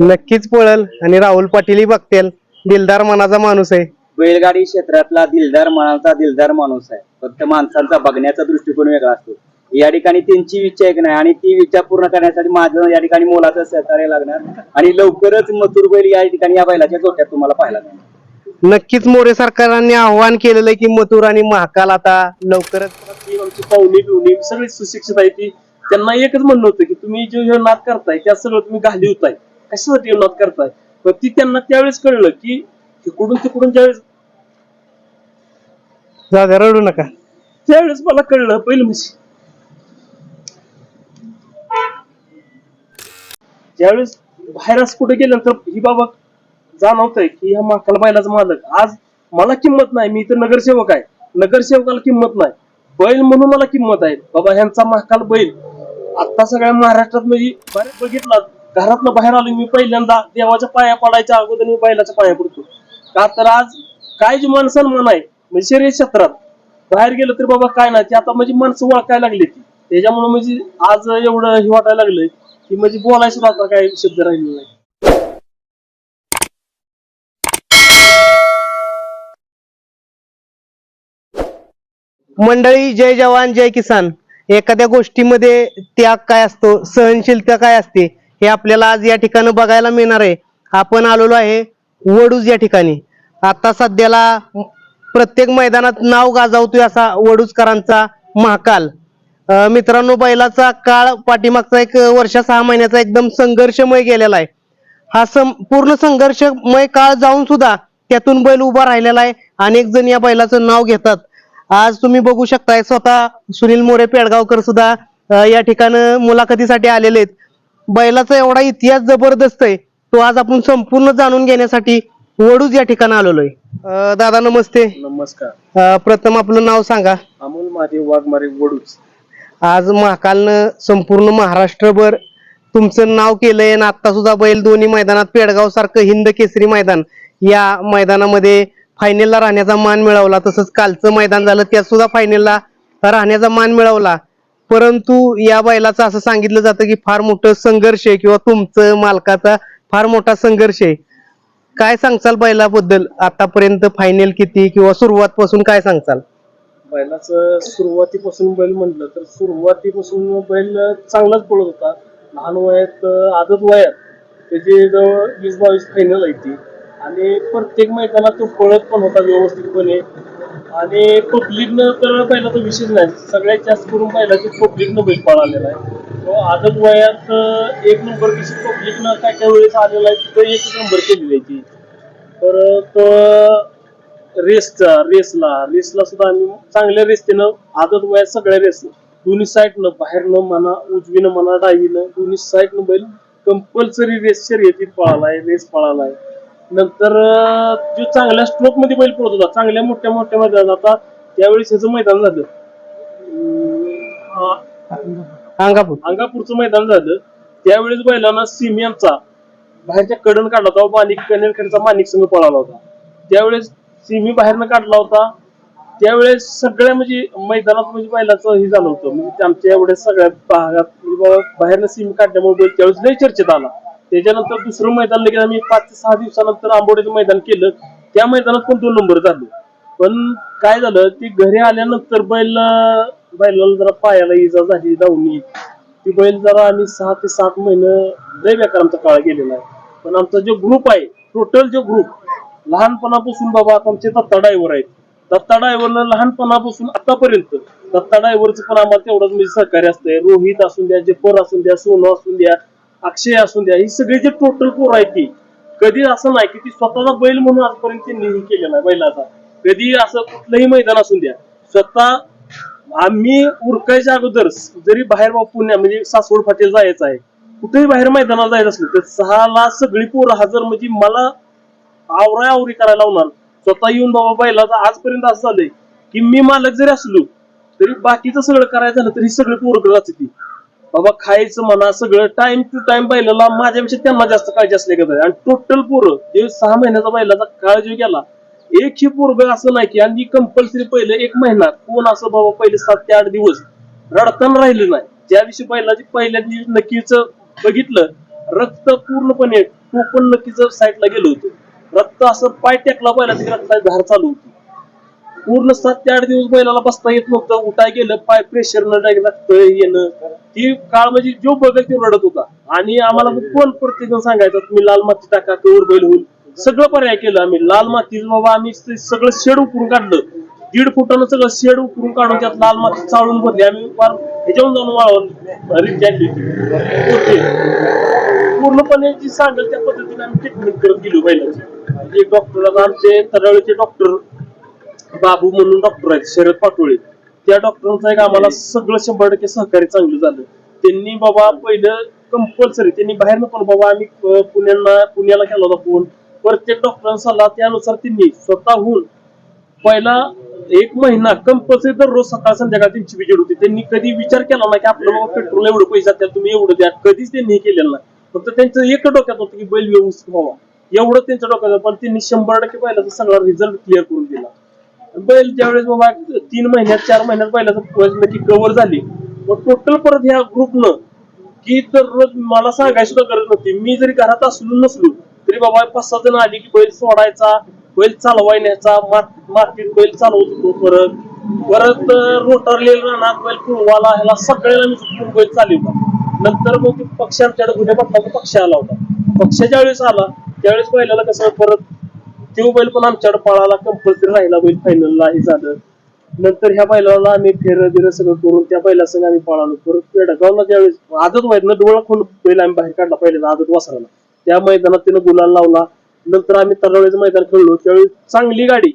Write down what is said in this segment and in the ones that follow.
नक्कीच पळल आणि राहुल पाटीलही बघतील. दिलदार मनाचा माणूस आहे. बैलगाडी क्षेत्रातला दिलदार मनाचा दिलदार माणूस आहे. फक्त माणसांचा बघण्याचा दृष्टिकोन वेगळा असतो. या ठिकाणी त्यांची इच्छा एक नाही आणि ती इच्छा पूर्ण करण्यासाठी माझं या ठिकाणी मोलाचं सहकार्य लागणार. आणि लवकरच मथुर बैल या ठिकाणी या बैलाच्या जोट्यात तुम्हाला पाहायला मिळेल नक्कीच मोरे सरकारांनी आव्हान केलेलं आहे की मथुर आणि महाकाल आता लवकरच आमची पाहुणी बिवणी सगळी सुशिक्षित आहे ती. त्यांना एकच म्हणणं होतं की तुम्ही जो नाद करताय त्या सगळं तुम्ही घाली होताय कशासाठी ह्यो नाद करताय? पण ती त्यांना त्यावेळेस कळलं की तिकडून तिकडून ज्यावेळेस जागा रडू नका. त्यावेळेस मला कळलं पहिलं म्हणजे ज्यावेळेस बाहेर असं कुठे गेल्यानंतर ही बाबा जाणवतंय की ह्या माकाला बैलाचा मालक. आज मला किंमत नाही मी तर नगरसेवक आहे. नगरसेवकाला किंमत नाही. बैल म्हणून मला किंमत आहे. बाबा ह्यांचा महाकाल बैल. आता सगळ्या महाराष्ट्रात म्हणजे बरेच बघितला. घरातनं बाहेर आलो मी पहिल्यांदा देवाच्या पाया पडायच्या अगोदर मी बैलाच्या पाया पडतो. का तर आज काय जी माणसं मन आहे म्हणजे शरीर क्षेत्रात बाहेर गेलं तर बाबा काय नाही ते आता म्हणजे माणसं ओळखायला लागली ती. त्याच्यामुळे म्हणजे आज एवढं हे वाटायला लागलंय की म्हणजे बोलायचं सुद्धा आता काय शब्द राहिलेला नाही. मंडळी जय जवान जय किसान. एखाद्या गोष्टीमध्ये त्याग काय असतो सहनशीलता काय असते हे आपल्याला आज या ठिकाणी बघायला मिळणार आहे. आपण आलेलो आहे वडूज या ठिकाणी. आता सध्याला प्रत्येक मैदानात नाव गाजावतोय असा वडूजकरांचा महाकाल. मित्रांनो बैलाचा काळ पाठीमागचा एक वर्ष सहा महिन्याचा एकदम संघर्षमय गेलेला आहे. हा संपूर्ण संघर्षमय काळ जाऊन सुद्धा त्यातून बैल उभा राहिलेला आहे. अनेक जण या बैलाचं नाव घेतात. आज तुम्ही बघू शकताय स्वतः सुनील मोरे पेडगावकर सुद्धा या ठिकाणी मुलाखतीसाठी आलेले आहेत. बैलाचा एवढा इतिहास जबरदस्त आहे तो आज आपण संपूर्ण जाणून घेण्यासाठी वडूज या ठिकाणी आलेलो आहे अं, दादा नमस्ते. नमस्कार. अं, प्रथम आपलं नाव सांगा. अमोल महादेव वाघमारे वडूच आज महाकालनं संपूर्ण महाराष्ट्रभर तुमचं नाव केलंय आणि आता सुद्धा बैल दोन्ही मैदानात पेडगाव सारखं हिंद केसरी मैदान या मैदानामध्ये फायनलला राहण्याचा मान मिळवला. तसंच कालचं मैदान झालं त्यात सुद्धा फायनलला राहण्याचा मान मिळवला. परंतु या बैलाचं असं सांगितलं जातं की फार मोठं संघर्ष आहे किंवा तुमचं मालकाचा फार मोठा संघर्ष आहे. काय सांगचाल बैलाबद्दल? आतापर्यंत फायनल किती किंवा सुरुवात पासून काय सांगचाल बैलाचं सुरुवातीपासून बैल म्हटलं तर सुरुवातीपासून बैल चांगलाच पळत होता. लहान वयात आदत वयात. त्याची जवळ वीस बावीस फायनल आहे ती. आणि प्रत्येक मैदानात तो पळत पण होता व्यवस्थितपणे. आणि पब्लिकनं तर पहिला तो विषय नाही. सगळ्यात जास्त करून बैलाची पब्लिकनं बैल पळालेला आहे. तो आदत वयात एक नंबर कशी पब्लिकनं काय काय वेळेस आलेला आहे तिथं एक नंबर केलेली आहे ती. तर तो रेसचा रेसला रेसला सुद्धा आम्ही चांगल्या रेस आदत वयात सगळ्या रेस दोन्ही साईडनं बाहेरनं म्हणा उजवीनं म्हणा डावीनं दोन्ही साईडनं बैल कंपल्सरी रेस शर्यतीत पळालाय रेस पळालाय नंतर जो चांगल्या स्ट्रोकमध्ये बैल पळत होता चांगल्या मोठ्या मोठ्या मैदानात आता त्यावेळेस ह्याचं मैदान झालं. अंगापूर. अंगापूरचं मैदान झालं. त्यावेळेस बैलांना सिमियांचा बाहेरच्या कडन काढला होता माणिक कनेरखेडचा माणिक संघ पळाला होता. त्यावेळेस सिमी बाहेरनं काढला होता. त्यावेळेस सगळ्या म्हणजे मैदानात म्हणजे बैलाचं हे झालं होतं. म्हणजे आमच्या एवढ्या सगळ्या भागात म्हणजे बाहेरनं सिमी काढल्यामुळे बैल त्यावेळेस लय चर्चेत आला. त्याच्यानंतर दुसरं मैदान लगेच आम्ही पाच ते सहा दिवसानंतर आंबोड्याचं मैदान केलं. त्या मैदानात पण दोन नंबर झाले. पण काय झालं ती घरी आल्यानंतर बैल बैलाला जरा पायाला इजा झाली धावणी. ती बैल जरा आम्ही सहा ते सात महिने लय बेकार आमचा काळ गेलेला आहे. पण आमचा जो ग्रुप आहे टोटल जो ग्रुप लहानपणापासून बाबा आता आमचे दत्ता ड्रायव्हर आहेत. दत्ता ड्रायव्हरनं लहानपणापासून आतापर्यंत दत्ता ड्रायव्हरचं पण आम्हाला तेवढंच म्हणजे सहकार्य असतंय. रोहित असून द्या जपर असून द्या सोनू असून द्या अक्षय असून द्या ही सगळी जे टोटल पोर आहेत ती कधी असं नाही की ती स्वतःचा बैल म्हणून आजपर्यंत त्यांनी हे केलेला नाही बैलाचा. कधी असं कुठलंही मैदान असून द्या स्वतः आम्ही उरकायच्या अगोदर जरी बाहेर पुण्या म्हणजे सासवड फाटील जायचं आहे कुठेही बाहेर मैदानाला जायचं असलं तर सहाला सगळी पोरं हजर म्हणजे मला आवरा आवरी करायला लावणार. स्वतः येऊन बाबा बैलाचा आजपर्यंत असं झालंय की मी मालक जरी असलो तरी बाकीचं सगळं करायचं झालं तरी सगळं पोरं जाते ती. बाबा खायचं म्हणा सगळं टाइम टू टाइम बैलाला माझ्यापेक्षा त्यांना जास्त काळजी असली का आणि टोटल पोरं जे सहा महिन्याचा बैलाचा काळ जो गेला एक ही पोरग असं नाही की आणि कंपल्सरी पहिले एक महिना. कोण असं बाबा पहिले सात ते आठ दिवस रडताना राहिलं नाही. ज्या दिवशी बैलाची पहिल्या दिवशी नक्कीच बघितलं रक्त पूर्णपणे तो पण नक्कीच साईडला गेलो होतो. रक्त असं पाय टेकला पहिला रक्ताची धार चालू होती. पूर्ण सात ते आठ दिवस बैलाला बसता येत नव्हतं. उठाय गेलं पाय प्रेशर न रक्त येणं. ती काळ म्हणजे जो बघल तो रडत होता. आणि आम्हाला कोण प्रत्येक जण सांगायचं तुम्ही लाल माती टाका कवर बैल होईल. सगळं पर्याय केलं आम्ही. लाल माती बाबा आम्ही सगळं शेड उकरून काढलं. दीड फुटानं सगळं शेड उकरून काढून त्यात लाल माती चाळून भरली. आम्ही फार ह्याच्यावरून जाऊन वाळवून होती. पूर्णपणे जी सांगेल त्या पद्धतीने आम्ही ट्रीटमेंट करत गेलो बैलाची. एक डॉक्टर आता आमचे तराळीचे डॉक्टर बाबू म्हणून डॉक्टर आहेत शरद पाटोळे. त्या डॉक्टरांचं एक आम्हाला सगळं शंभर टक्के सहकार्य चांगलं झालं. त्यांनी बाबा पहिलं कंपल्सरी त्यांनी बाहेर पण बाबा आम्ही पुण्याला पुण्याला केला होता फोन प्रत्येक डॉक्टरांचा सल्ला त्यानुसार त्यांनी स्वतःहून पहिला एक महिना कंपल्सरी दररोज सकाळ संध्याकाळ त्यांची विजेड होती. त्यांनी कधी विचार केला नाही की आपलं बाबा पेट्रोल एवढं पैसे जातात तुम्ही एवढं द्या. कधीच त्यांनी हे केलेलं नाही. फक्त त्यांचं एक डोक्यात होतं की बैल व्यवस्थित व्हावा. एवढं त्यांच्या डोक्यात होतं. पण त्यांनी शंभर टक्के बैलाचा सगळा रिझल्ट क्लिअर करून दिला. बैल ज्यावेळेस बाबा तीन महिन्यात चार महिन्यात बैलाचं नक्की कव्हर झाली. मग टोटल परत ह्या ग्रुपनं की दररोज मला सांगायची सुद्धा गरज नव्हती. मी जरी घरात असलो नसलो तरी बाबा पाच सहा जण आली की बैल सोडायचा बैल चालवायचा मार्केट बैल चालवत होतो परत. परत रोटरले राहणार बैल कुळवाला ह्याला सगळ्याला मी चुकून बैल चालवला. नंतर मग ते पक्षी आमच्याकडे गुन्हे पडला पक्ष आला होता. पक्ष ज्यावेळेस आला त्यावेळेस बैलाला कसं परत तो बैल पण आमच्याकडे पळाला कंपल्सरी राहिला बैल फायनलला हे झालं. नंतर ह्या बैलाला आम्ही फेर बिर सगळं करून त्या बैलासंग आम्ही पळालो. परत पेडगावला ज्यावेळेस आदत व्हायत ना डोळा खोल बैल आम्ही बाहेर काढला पहिल्यांदा आदत वासराला. त्या मैदानात त्यानं गुलाल लावला. नंतर आम्ही तरावळीचं मैदान खेळलो. त्यावेळी चांगली गाडी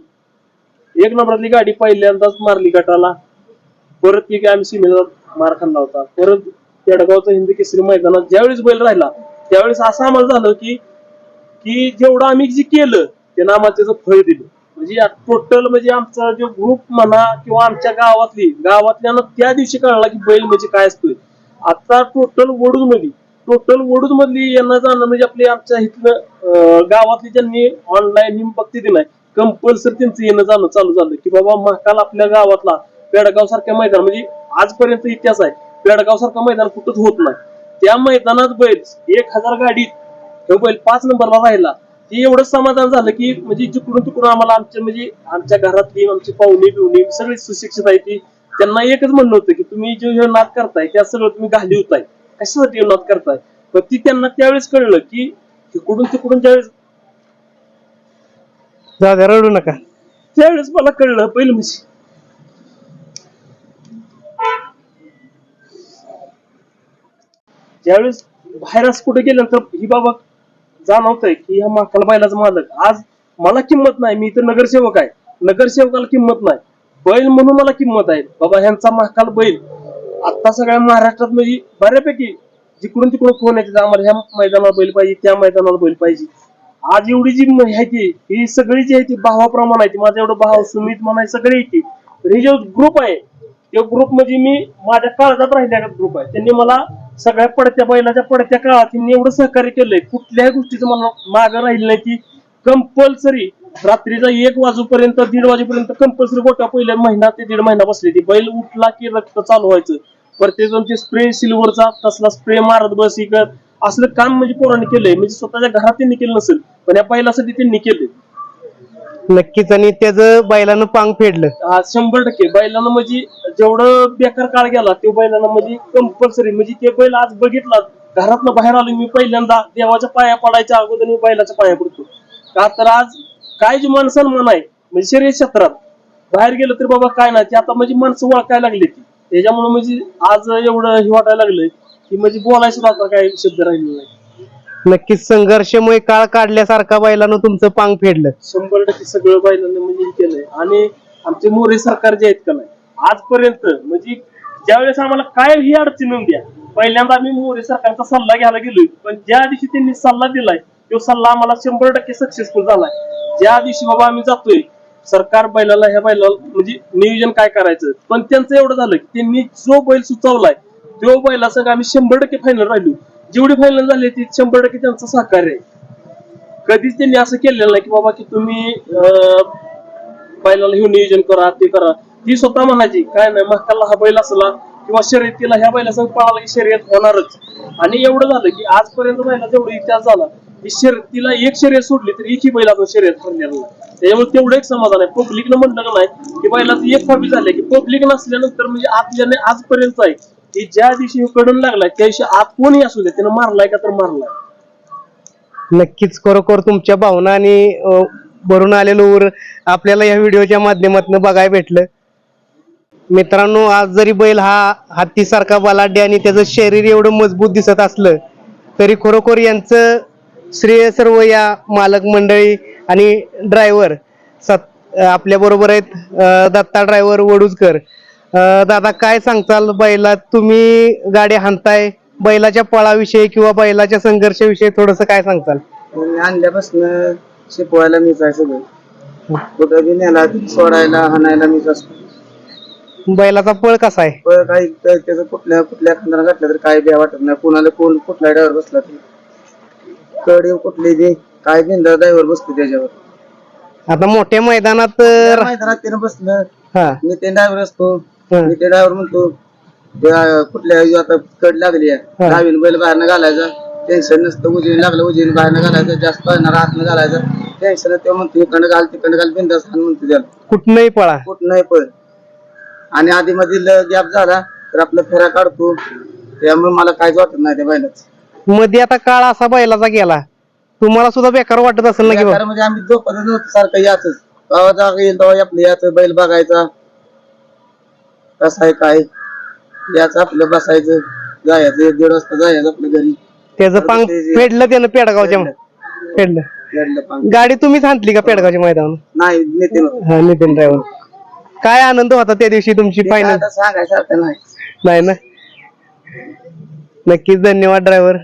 एक नंबरातली गाडी पहिल्यांदाच मारली गटाला. परत ती काय आम्ही सीमेला मार खाल्ला होता. परत पेडगावचं हिंदी केसरी मैदानात ज्यावेळेस बैल राहिला त्यावेळेस असं आम्हाला झालं की की जेवढं आम्ही जे केलं त्यांना आम्हाला त्याचं फळ दिलं. म्हणजे टोटल म्हणजे आमचा जो ग्रुप म्हणा किंवा आमच्या गावातली गावातल्यानं त्या दिवशी कळला की बैल म्हणजे काय असतोय. आता टोटल वडूदमध्ये टोटल वडूद मधली यांना जाणं म्हणजे आपले आमच्या इथलं गावातली ज्यांनी ऑनलाईन ही दिलाय कंपल्सरी त्यांचं येणं जाणं चालू झालं की बाबा महाकाल आपल्या गावातला पेडगाव सारख्या मैदान म्हणजे आजपर्यंत इतिहास आहे पेडगाव सारखं मैदान कुठंच होत नाही. त्या मैदानात बैल एक हजार गाडीत हे बैल पाच नंबरला राहिला. ते एवढं समाधान झालं की म्हणजे जिकडून तिकडून आम्हाला आमच्या म्हणजे आमच्या घरातली आमची पाहुणी बिवणी सगळी सुशिक्षित आहे ती त्यांना एकच म्हणणं होतं की तुम्ही जो नाद करताय त्या सगळं तुम्ही घाली होताय. कशासाठी नाद करताय? पण ती त्यांना त्यावेळेस कळलं की तिकडून तिकडून ज्यावेळेस द्या रडू नका. त्यावेळेस मला कळलं पहिलं म्हणजे ज्यावेळेस बाहेर कुठे गेल्यानंतर ही बाबा जाणवतंय की ह्या महाकाल बैलाचा मालक. आज मला किंमत नाही मी तर नगरसेवक आहे. नगरसेवकाला किंमत नाही. बैल म्हणून मला किंमत आहे. बाबा ह्यांचा महाकाल बैल. आता सगळ्या महाराष्ट्रात म्हणजे बऱ्यापैकी जिकडून तिकडून फोन येते आम्हाला ह्या मैदानावर बैल पाहिजे त्या मैदानाला बैल पाहिजे. आज एवढी जी म- ही सगळी जी आहे ती भावाप्रमाणे आहे ती. माझा एवढं भाव सुमित म्हणा सगळी येते तर हे जो ग्रुप आहे तो ग्रुप म्हणजे मी माझ्या काळजात राहिल्या ग्रुप आहे. त्यांनी मला सगळ्या पडत्या बैलाच्या पडत्या काळात त्यांनी एवढं सहकार्य केलंय. कुठल्याही गोष्टीचं मला मागं राहिलं नाही की कंपल्सरी रात्रीचा एक वाजूपर्यंत दीड वाजेपर्यंत कंपल्सरी गोटा पहिल्या महिना ते दीड महिना बसली ती बैल उठला की रक्त चालू व्हायचं. प्रत्येक जण ते स्प्रे सिल्वरचा तसला स्प्रे मारत बस ही कर असलं काम म्हणजे पोरांनी केलंय. म्हणजे स्वतःच्या घरात त्यांनी केलं नसेल पण या बैलासाठी त्यांनी केलंय. नक्कीच आणि त्याचं बैलानं पांग फेडलं. हा शंभर टक्के. बैलांना म्हणजे जेवढं बेकार काळ गेला ते बैलांना म्हणजे कंपल्सरी म्हणजे ते बैल आज बघितला घरातनं बाहेर आलो मी पहिल्यांदा देवाच्या पाया पडायच्या अगोदर मी बैलाच्या पाया पडतो. का तर आज काय जी मन सन्मान आहे म्हणजे शरीर क्षेत्रात बाहेर गेलं तर बाबा काय नाही ते आता म्हणजे माणसं ओळखायला लागली ती. त्याच्यामुळे म्हणजे आज एवढं हे वाटायला लागलंय की म्हणजे बोलायचं आता काय शब्द राहिले नाही. नक्कीच संघर्षमय काळ काढल्यासारखा बैलानं तुमचं पांग फेडलं. शंभर टक्के सगळं बैलांनी म्हणजे केलंय. आणि आमचे मोरे सरकार जे आहेत का नाही आजपर्यंत म्हणजे ज्यावेळेस आम्हाला काय ही अडचण येऊन द्या पहिल्यांदा आम्ही मोरे सरकारचा सल्ला घ्यायला गेलोय. पण ज्या दिवशी त्यांनी सल्ला दिलाय तो सल्ला आम्हाला शंभर टक्के सक्सेसफुल झालाय. ज्या दिवशी बाबा आम्ही जातोय सरकार बैलाला ह्या बैलाला म्हणजे नियोजन काय करायचं? पण त्यांचं एवढं झालं की त्यांनी जो बैल सुचवलाय तो बैला सगळं आम्ही शंभर टक्के फायनल राहिलो. जेवढी फायनल झाली ती शंभर टक्के त्यांचं सहकार्य आहे. कधीच त्यांनी असं केलेलं नाही की बाबा की तुम्ही अं, बैलाला हे नियोजन करा ते करा. ती स्वतः म्हणायची काय नाही महाकाला हा बैल असला किंवा शर्यतीला ह्या बैलासंग पळाला की शर्यत होणारच. आणि एवढं झालं की आजपर्यंत बैला जेवढा इतिहास झाला की शर्यतीला एक शर्यत सोडली तर एकही बैलाचं शर्यत ठरलेलं नाही. त्याच्यामुळे तेवढं एक समाधान आहे. पब्लिकनं म्हणलं नाही की बैलाचं एक फावी झाले की पब्लिक नसल्यानंतर म्हणजे आतल्याने आजपर्यंत आहे. की ज्या दिवशी कडून लागलाय त्या दिवशी आत कोणी असू दे त्यानं मारलाय का तर मारलाय. नक्कीच खरोखर तुमच्या भावना आणि भरून आलेलं ऊर आपल्याला या व्हिडिओच्या माध्यमातून बघायला भेटलं. मित्रांनो आज जरी बैल हा हत्तीसारखा बलाढ्य आणि त्याचं शरीर एवढं मजबूत दिसत असलं तरी खरोखर यांचं श्रेय सर्व या मालक मंडळी आणि ड्रायव्हर सत आपल्या बरोबर आहेत अं, दत्ता ड्रायव्हर वडूजकर. दादा काय सांगताल? बैला तुम्ही गाडी हाणताय. बैलाच्या पळाविषयी किंवा बैलाच्या संघर्षाविषयी थोडस काय सांगताल? मी आणल्यापासून शिकवायला मीच आहे सगळं. कुठं बी नेला सोडायला हाणायला मीच असतो. बैलाचा पळ कसा आहे? पण काही त्या- त्याचं कुठल्या कुठल्या खांदाला घातलं तर काय बी वाटत नाही. कोणाला कोण कुठला ड्रायव्हर बसला तरी. कडे कुठली बी काय बिंदा ड्रायव्हर बसतो त्याच्यावर. आता मोठ्या मैदानात त्या तर- मैदानात त्यानं बसलं. हा. मी ते ड्रायव्हर असतो. हा. मी ते ड्रायव्हर म्हणतो कुठल्या आता कड लागली आहे. दहावीन बैल बाहेरनं घालायचा. टेन्शन नसतं उजवीन लागलं उजवीन बाहेरनं घालायचं. जास्त पाहणार आतनं घालायचं. टेन्शन ते म्हणतो इकडं घाल तिकडं घाल बिंदास हाण म्हणतो त्याला. कुठनही पळा. कुठ नाही पण आणि आधी मधील गॅप झाला तर आपलं फेरा काढतो. त्यामुळे मला काहीच वाटत नाही त्या बैलाच. मध्ये आता काळ असा बैलाचा गेला. तुम्हाला सुद्धा बेकार वाटत असेल ना की? म्हणजे आम्ही झोपत नव्हतो सारखं याच येईल तेव्हा आपलं याच बैल बघायचा. कसं आहे काय? याच आपलं बसायचं. जायचं एक दीड वाजता जायचं आपल्या घरी. त्याचं पांग फेडलं त्यानं पेडगावच्या फेडलं. घडलं पांग. गाडी तुम्हीच हाणली का पेडगावच्या मैदानावर? नाही. हा नितीन ड्रायव्हर काय आनंद होता त्या दिवशी तुमची ते फायनल आता सांगायसारखं नाही. नाही ना? नक्कीच धन्यवाद ड्रायव्हर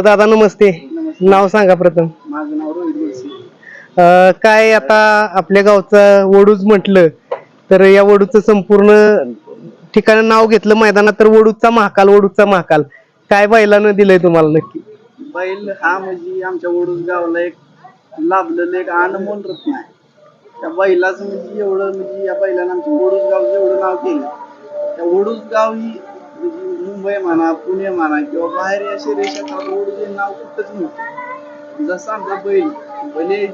दादा नमस्ते. नाव सांगा प्रथम. माझं नाव रोहित अं, काय आता आपल्या गावचं वडूज म्हटलं तर या वडूचं संपूर्ण ठिकाणी नाव घेतलं मैदानात तर वडूचा महाकाल वडूचा महाकाल. काय बैलानं दिलंय तुम्हाला नक्की? बैल हा म्हणजे आमच्या वडूस गावला एक लाभलेलं एक अनमोल रत्न आहे. त्या बैलाचं म्हणजे एवढं म्हणजे या बैलानं आमच्या वडूस गावचं एवढं नाव केलं. त्या वडूस गाव ही म्हणजे मुंबई म्हणा पुणे म्हणा किंवा बाहेर या शहरी क्षेत्रात नाव कुठंच नव्हतं. जसं आमचा बैल भले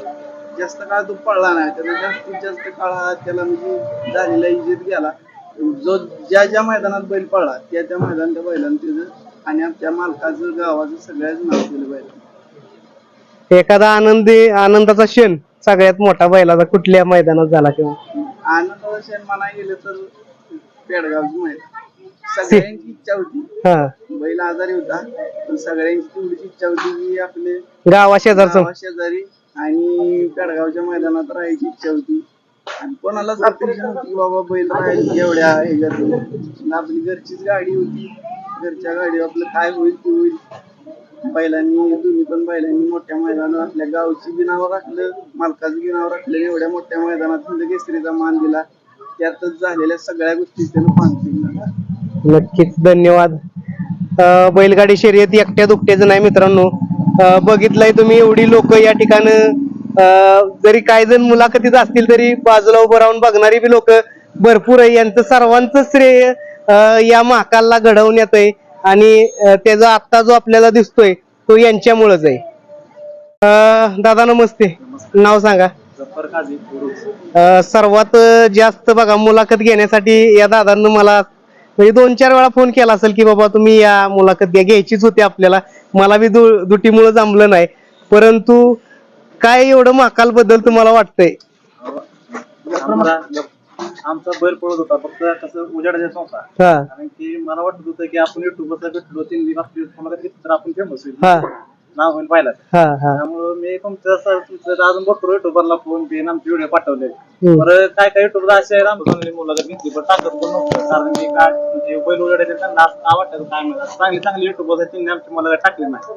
जास्त काळ तो पळला नाही. त्याला जास्तीत जास्त काळ हा त्याला म्हणजे झालेला इज्जत गेला. जो ज्या ज्या मैदानात बैल पळला त्या त्या मैदानात त्या बैलानं त्याचं आणि आमच्या मालकाचं गावाचं सगळ्याच नाव केलं बैल एखादा आनंदी आनंदाचा क्षण सगळ्यात मोठा बैलाचा कुठल्या मैदानात झाला किंवा? आनंदाचा क्षण म्हणायला गेलं तर पेडगावची मैदान. सगळ्यांची इच्छा होती. हा. बैल आजारी होता पण सगळ्यांची तेवढीच इच्छा होती की आपले गावा शेजारचं शेजारी आणि पेडगावच्या मैदानात राहायची इच्छा होती. आणि कोणालाच अपेक्षा नव्हती बाबा बैल राहील एवढ्या ह्याच्यात आपली घरचीच गाडी होती. घरच्या गाडी आपलं काय होईल ते होईल. बैलांनी दोन्ही पण बैलांनी मोठ्या मैदानात आपल्या गावची बी राखलं मालकाचं बी नाव राखलं एवढ्या मोठ्या मैदानात केसरीचा मान दिला. त्यातच झालेल्या सगळ्या गोष्टी त्यानं पान नक्कीच धन्यवाद. बैलगाडी शर्यत एकट्या दुकट्याचं नाही मित्रांनो. बघितलंय तुम्ही एवढी लोक या ठिकाण जरी काही जण मुलाखतीत असतील तरी बाजूला उभं राहून बघणारी बी लोक भरपूर आहे. यांचं सर्वांचं श्रेय या महाकालला घडवण्यात आहे आणि त्याचा आत्ता जो आपल्याला दिसतोय तो यांच्यामुळेच आहे. दादा नमस्ते. नाव सांगा. सर्वात जास्त बघा मुलाखत घेण्यासाठी या दादांना मला म्हणजे दोन चार वेळा फोन केला असेल की बाबा तुम्ही या मुलाखत घ्या घ्यायचीच होती आपल्याला. मला बी दु दुटीमुळे जमलं नाही. परंतु काय एवढं महाकाल बद्दल तुम्हाला वाटतंय? आमचा बैल पळत होता फक्त कसं उजाडायचा होता हा. कारण की मला वाटत होतं की आपण युट्यूबला भेटलो तीन आपण फेमस होईल. नाव होईल पाहिला. हा हा. त्यामुळे मी तुमचं तुमचं अजून भरपूर युट्यूबरला फोन पेन आमचे व्हिडिओ पाठवले हम्म. बरं काय काय युट्यूबला असे आहेत आमच्या चांगली मुलाखत घेतली पण टाकत पण नव्हतं. कारण की काय म्हणजे बैल उजाडायचे त्यांना असं काय वाटतं काय माहिती. चांगली चांगली युट्यूबर आहेत त्यांनी आमची मुलाखत टाकली नाही.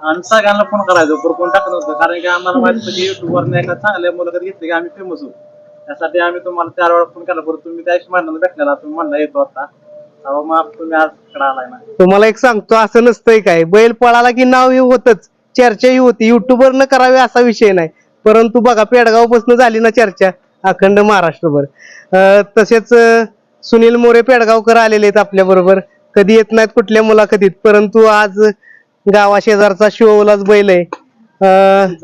आणि सगळ्यांना फोन करायचो पण कोण टाकत नव्हतं. कारण की आम्हाला माहीत होतं की युट्यूबवरने एका चांगल्या मुलाखत घेतली की आम्ही फेमस होऊ त्यासाठी आम्ही तुम्हाला चार वेळा फोन केला बरं तुम्ही त्या महिन्याला भेटलेला तुम्ही म्हणला येतो आता. मग तुम्ही आज इकडे आलाय ना तुम्हाला एक सांगतो असं नसतंय काय. बैल पळाला की नाव ही होतच. चर्चाही होती. युट्यूबर न करावी असा विषय नाही. परंतु बघा पेडगावपासून झाली ना चर्चा अखंड महाराष्ट्रभर. अं, तसेच अं, सुनील मोरे पेडगावकर आलेले आहेत आपल्या बरोबर. कधी येत नाहीत कुठल्या मुलाखतीत. परंतु आज गावा शेजारचा शिवलाच बैल आहे. अं,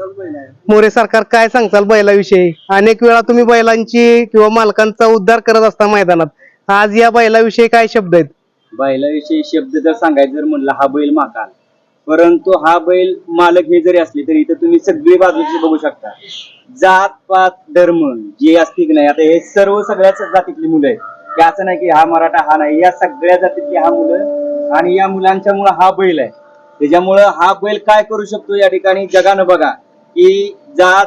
मोरे सरकार काय सांगताल बैलाविषयी? अनेक वेळा तुम्ही बैलांची किंवा मालकांचा उद्धार करत असता मैदानात. आज या बैलाविषयी काय शब्द आहेत? बैलाविषयी शब्द जर सांगायचं जर म्हणलं हा बैल माकाल. परंतु हा बैल मालक हे जरी असले तरी इथं तुम्ही सगळी बाजूची बघू शकता. जात पात धर्म जे असते की नाही आता हे सर्व सगळ्याच जातीतली मुलं आहेत. की असं नाही की हा मराठा हा नाही या सगळ्या जातीतली हा मुलं आणि या मुलांच्या मुळे हा बैल आहे. त्याच्यामुळं हा बैल काय करू शकतो या ठिकाणी जगानं बघा. की जात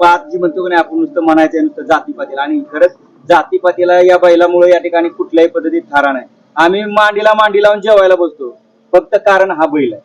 पात जी म्हणतो की नाही आपण नुसतं म्हणायचं नुसतं जातीपातील. आणि खरंच जातीपातीला या बैलामुळे या ठिकाणी कुठल्याही पद्धतीत थारा नाही. आम्ही मांडीला मांडी लावून जेवायला बसतो. फक्त कारण हा बैल आहे.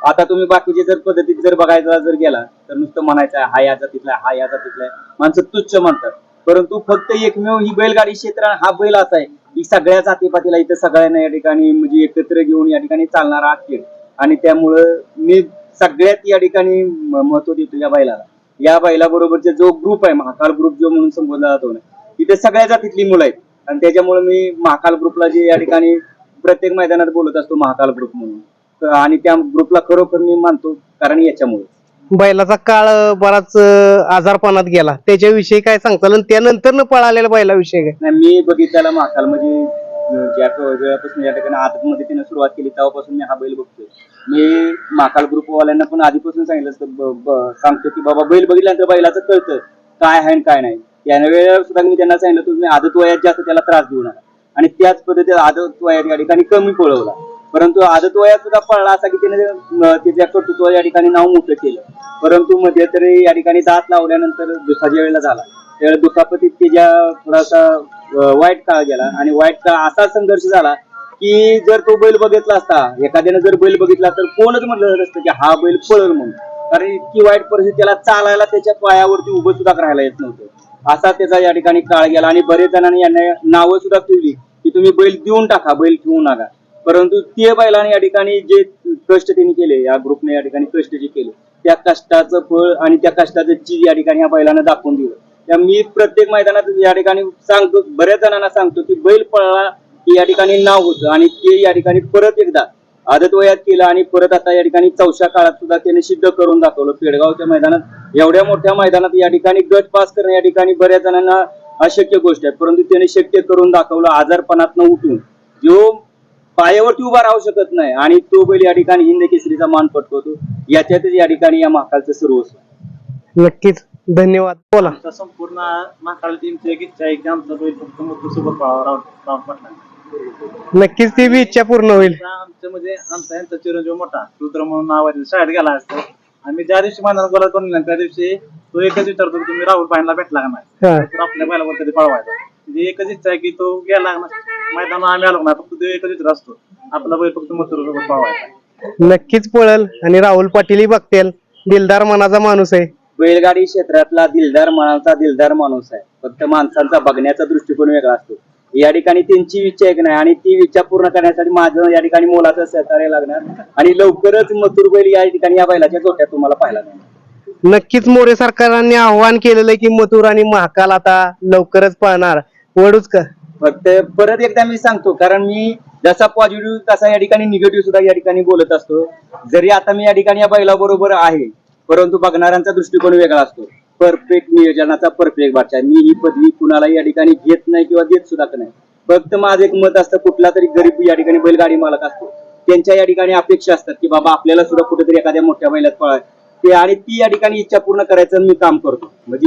आता तुम्ही बाकीचे जर पद्धतीत जर बघायला जर गेला तर नुसतं म्हणायचं हा या जातीतला हा या जातीतला माणसं तुच्छ म्हणतात. परंतु फक्त एकमेव ही बैलगाडी क्षेत्र हा बैल असा आहे की सगळ्या जातीपातीला इथं सगळ्यांना या ठिकाणी म्हणजे एकत्र घेऊन या ठिकाणी चालणारा हा खेळ आणि त्यामुळं मी सगळ्यात या ठिकाणी महत्त्व देतो या बैलाला. या बैलाबरोबरचे जो ग्रुप आहे महाकाल ग्रुप जो म्हणून संबोधला जातो ना तिथे सगळ्या जातीतली मुलं आहेत. आणि त्याच्यामुळे मी महाकाल ग्रुपला जे या ठिकाणी प्रत्येक मैदानात बोलत असतो महाकाल ग्रुप म्हणून. तर आणि त्या ग्रुपला खरोखर मी मानतो कारण याच्यामुळे. बैलाचा काळ बराच आजारपणात गेला. त्याच्याविषयी काय सांगताल? आणि त्यानंतर न पळालेल्या बैलाविषयी काय? नाही मी बघितलेला महाकाल म्हणजे ज्या वेळापासून या ठिकाणी आदतमध्ये त्याने सुरुवात केली तेव्हापासून मी हा बैल बघतोय. मी महाकाल ग्रुपवाल्यांना पण आधीपासून सांगितलं असतं सांगतो की बाबा बैल बघितल्यानंतर बैलाचं कळतं काय आहे आणि काय नाही. या वेळेला सुद्धा मी त्यांना सांगितलं तुम्ही आदत वयात जास्त त्याला त्रास देऊ नका. आणि त्याच पद्धतीत आदत वयात या ठिकाणी कमी पळवला. परंतु आदत वयात सुद्धा पळला असा की त्याने त्याच्या कर्तृत्व या ठिकाणी नाव मोठं केलं. परंतु मध्ये तरी या ठिकाणी दात लावल्यानंतर दुसऱ्या वेळेला झाला. त्यावेळेला दुखापतीत त्याच्या थोडासा वाईट काळ गेला आणि वाईट काळ असा संघर्ष झाला की जर तो बैल बघितला असता एखाद्याने जर बैल बघितला तर कोणच म्हटलं असतं की हा बैल पळल म्हणून. कारण इतकी वाईट परिस्थिती त्याला चालायला त्याच्या पायावरती उभं सुद्धा राहायला येत नव्हतं. असा त्याचा या ठिकाणी काळ गेला आणि बरेच जणांनी यांना नावं सुद्धा ठेवली की तुम्ही बैल देऊन टाका बैल ठेवू नका. परंतु ते बैलाने या ठिकाणी जे कष्ट त्यांनी केले या ग्रुपने या ठिकाणी कष्ट जे केले त्या कष्टाचं फळ आणि त्या कष्टाचं चीज या ठिकाणी या बैलानं दाखवून दिलं. त्या मी प्रत्येक मैदानात या ठिकाणी सांगतो बऱ्याच जणांना सांगतो की बैल पळला की या ठिकाणी नाव होतं आणि ते या ठिकाणी परत एकदा आदत वयात केलं आणि परत आता या ठिकाणी चौशा काळात सुद्धा त्याने सिद्ध करून दाखवलं. पेडगावच्या मैदानात एवढ्या मोठ्या मैदानात या ठिकाणी गट पास करणं या ठिकाणी बऱ्याच जणांना अशक्य गोष्ट आहे. परंतु त्याने शक्य करून दाखवलं आजारपणातनं उठून. जो पायावरती उभा राहू शकत नाही आणि तो बैल या ठिकाणी हिंद केसरीचा मान पटकवतो. याच्यातच या ठिकाणी या महाकालचं सर्वस्व नक्कीच. धन्यवाद. बोला. संपूर्ण महाकाल टीमची एक इच्छा आहे की आमचा बैल फक्त मोठं सोबत पळावा राव राव पाटला नक्कीच ती बी इच्छा पूर्ण होईल. आमचं म्हणजे आमचा यांचा चिरंजीव मोठा रुद्र म्हणून नाव आहे शाळेत गेला असतो. आम्ही ज्या दिवशी मैदानात गोळा करून त्या दिवशी तो एकच विचारतो की तुम्ही राहुल भाईला भेटला का नाही? तर आपल्या बैलावर कधी पळवायचा? म्हणजे एकच इच्छा आहे की तो गेला ना मैदानात आम्ही आलो ना फक्त तो एकच विचार असतो. आपला बैल फक्त मथुर सोबत पळवायचा. नक्कीच पळल. आणि राहुल पाटीलही बघतील. दिलदार मनाचा माणूस आहे. बैलगाडी क्षेत्रातला दिलदार मनाचा दिलदार माणूस आहे. फक्त माणसांचा बघण्याचा दृष्टिकोन वेगळा असतो. या ठिकाणी त्यांची इच्छा एक नाही? आणि ती इच्छा पूर्ण करण्यासाठी माझं या ठिकाणी मोलाचं सहकार्य लागणार. आणि लवकरच मथुर बैल या ठिकाणी या बैलाच्या जोट्यात तुम्हाला पाहायला मिळणार. नक्कीच मोरे सरकारांनी आव्हान केलेलं की मथुर आणि महाकाल आता लवकरच पळणार वडूच का? फक्त परत एकदा मी सांगतो कारण मी जसा पॉझिटिव्ह तसा या ठिकाणी निगेटिव्ह सुद्धा या ठिकाणी बोलत असतो. जरी आता मी या ठिकाणी या बैलाबरोबर आहे परंतु बघणाऱ्यांचा दृष्टिकोन वेगळा असतो. परफेक्ट नियोजनाचा परफेक्ट बादशाह मी ही पदवी कुणाला या ठिकाणी घेत नाही किंवा देत सुद्धा नाही. फक्त माझं एक मत असतं कुठला तरी गरीब या ठिकाणी बैलगाडी मालक असतो. त्यांच्या या ठिकाणी अपेक्षा असतात की बाबा आपल्याला सुद्धा कुठेतरी एखाद्या मोठ्या बैलात पळाय ते आणि ती या ठिकाणी इच्छा पूर्ण करायचं मी काम करतो. म्हणजे